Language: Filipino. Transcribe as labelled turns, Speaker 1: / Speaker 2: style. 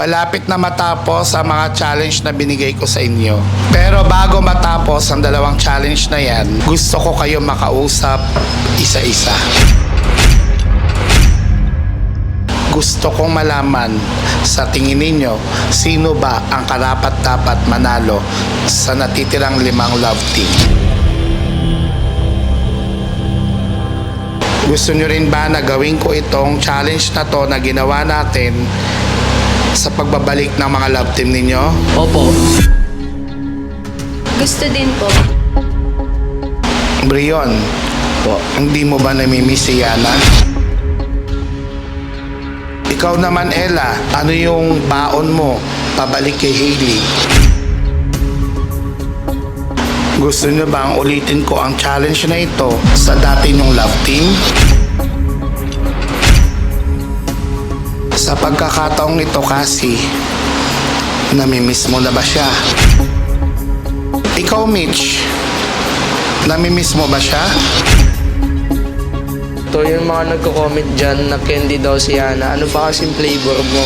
Speaker 1: Malapit na matapos ang mga challenge na binigay ko sa inyo. Pero bago matapos ang dalawang challenge na yan, gusto ko kayo makausap isa-isa. Gusto kong malaman sa tingin ninyo sino ba ang karapat dapat manalo sa natitirang limang love team. Gusto nyo rin ba na gawin ko itong challenge na to na ginawa natin sa pagbabalik ng mga love team ninyo?
Speaker 2: Opo.
Speaker 3: Gusto din po.
Speaker 1: Brion,
Speaker 2: Po.
Speaker 1: hindi mo ba namimiss si Yana? Ikaw naman, Ella, ano yung baon mo pabalik kay Hailey? Gusto nyo bang ulitin ko ang challenge na ito sa dati nyong love team? Sa pagkakataong ito kasi, namimiss mo na ba siya? Ikaw, Mitch, namimiss mo ba siya?
Speaker 2: To yung mga nagko-comment dyan na candy daw si Yana. Ano pa kasing flavor mo?